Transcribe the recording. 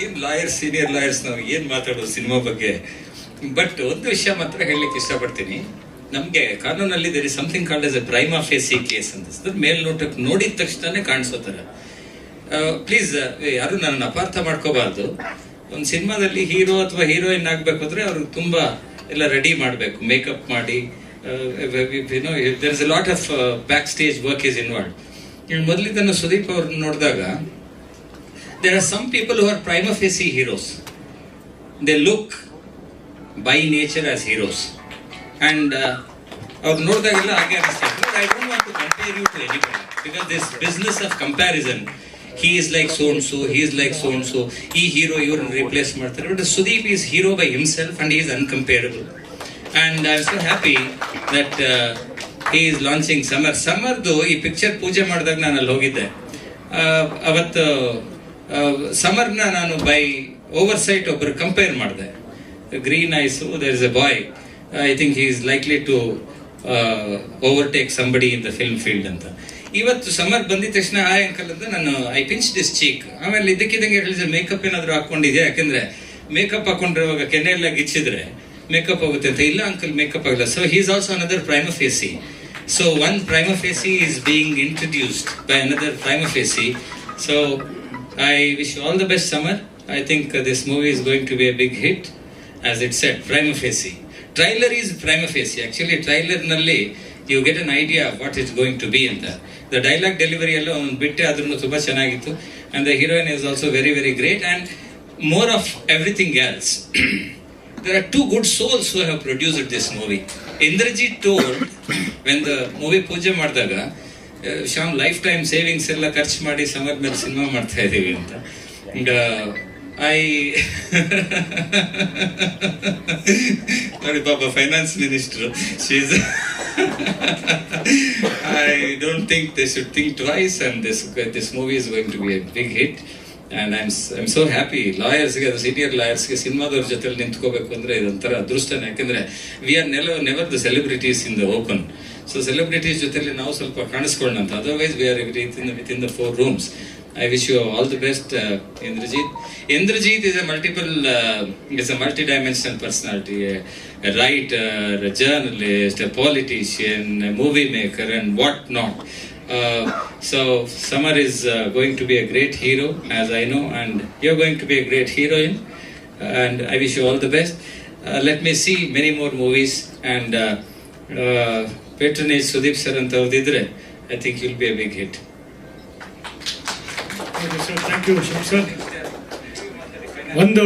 ನಮ್ಗೇನ್ lawyers senior lawyers ನಾವು ಏನ್ ಮಾತಾಡೋದು ಸಿನಿಮಾ ಬಗ್ಗೆ? ಬಟ್ ಒಂದು ವಿಷಯ ಮಾತ್ರ ಹೇಳಲಿಕ್ಕೆ ಇಷ್ಟಪಡ್ತೀನಿ. ನಮ್ಗೆ ಕಾನೂನಲ್ಲಿ there is something called as a prima facie case ಅಂತ. ಮೇಲ್ನೋಟಕ್ಕೆ ನೋಡಿದ ತಕ್ಷಣನೇ ಕಾಣಿಸೋ ಥರ ಪ್ಲೀಸ್ ಯಾರು ನನ್ನ ಅಪಾರ್ಥ ಮಾಡ್ಕೋಬಾರ್ದು. ಒಂದು ಸಿನಿಮಾದಲ್ಲಿ ಹೀರೋ ಅಥವಾ ಹೀರೋಯಿನ್ ಆಗ್ಬೇಕು ಅಂದ್ರೆ ಅವ್ರು ತುಂಬಾ ಎಲ್ಲ ರೆಡಿ ಮಾಡಬೇಕು. ಮೇಕಪ್ ಮಾಡಿ you know there is lot of back stage work is involve ಮೊದಲಿದ್ದನ್ನು Sudeep ಅವ್ರನ್ನ ನೋಡಿದಾಗ there are some people who are prima facie heroes. They look by nature as heroes. And ಅವ್ರು ನೋಡಿದಾಗೆಲ್ಲ ಹಾಗೆ ಅನಿಸ್ತಾರೆ I don't want to compare you to anybody because this business of comparison he is like son so he is like son so ಈ hero ಇವ್ರನ್ನ replace ಮಾಡ್ತಾರೆ. But Sudeep is hero by himself and is uncomparable and I am so happy that he is launching Samar ಸಮರ್ದು ಈ picture ಪೂಜೆ ಮಾಡಿದಾಗ ನಾನು ಅಲ್ಲಿ ಹೋಗಿದ್ದೆ. ಆ, ಅವತ್ತು ಸಮರ್ನ ನಾನು ಬೈ ಓವರ್ ಸೈಟ್ ಒಬ್ಬರು ಕಂಪೇರ್ ಮಾಡಿದೆ ಗ್ರೀನ್ ice there is a boy I think he is likely to overtake somebody in the film field ಅಂತ. ಇವತ್ತು ಸಮರ್ ಬಂದಿದ ತಕ್ಷಣ ಆ ಅಂಕಲ್ ಅಂತ ನಾನು ಐ ಪಿಂಚ್ ದಿಸ್ ಚೀಕ್ ಆಮೇಲೆ ಇದಕ್ಕಿದ್ದಂಗೆ ಹೇಳಿದ್ರೆ ಮೇಕಪ್ ಏನಾದರೂ ಹಾಕೊಂಡಿದ್ಯಾ? ಯಾಕಂದ್ರೆ ಮೇಕಪ್ ಹಾಕೊಂಡಿರುವಾಗ ಕೆನೆ ಎಲ್ಲ ಗಿಚ್ಚಿದ್ರೆ ಮೇಕಪ್ ಆಗುತ್ತೆ ಅಂತ. ಇಲ್ಲ ಅಂಕಲ್ ಮೇಕಪ್ ಆಗಲ್ಲ. So he is also another prima facie so one prima facie is being introduced by another prima facie so I wish you all the best, Summer. I think uh, this movie is going to be a big hit, as it said, prima facie. Trailer is prima facie. Actually, trailer nalli, you get an idea of what it's going to be ಅಂತ the dialogue delivery alone, ಬಿಟ್ಟೆ ಆದ್ರೂ ತುಂಬಾ ಚೆನ್ನಾಗಿತ್ತು and the heroine is also very, very great And more of everything else there are two good souls who have produced this movie. Indrajit told when the movie Pooja ಮಾಡಿದಾಗ Shyam life time savings ಎಲ್ಲ ಖರ್ಚು ಮಾಡಿ summer ಮೇಲೆ cinema ಮಾಡ್ತಾ ಇದ್ದೀವಿ ಅಂತ. And I ನೋಡಿ ಪಾಪ finance minister she's I don't think they should think twice and this this movie is going to be a big hit and I I'm so happy ಲಾಯರ್ಸ್ಗೆ ಅದು ಸೀನಿಯರ್ ಲಾಯರ್ಸ್ಗೆ ಸಿನಿಮಾದವ್ರ ಜೊತೆಲಿ ನಿಂತ್ಕೋಬೇಕು ಅಂದರೆ ಇದೊಂಥರ ಅದೃಷ್ಟನೇ. ಯಾಕಂದ್ರೆ ವಿ ಆರ್ ನೆಲ never the celebrities in the open so celebrities ಜೊತೆಲಿ ನಾವು ಸ್ವಲ್ಪ ಕಾಣಿಸ್ಕೊಳ್ಳೋಣ ಅಂತ otherwise we are with in the four rooms I wish you all the best Indrajit. Indrajit is a multiple is a multi dimensional personality writer journalist politician movie maker and what not so Summer is uh, going to be a great hero, as I know, and you're going to be a great heroine. And I wish you all the best. Uh, let me see many more movies and uh, uh, patronage Sudeep sir ಅಂತ ಅವ್ರದಿದ್ರೆ I think you'll be a big hit. Thank you sir thank you Shiv sir ಒಂದು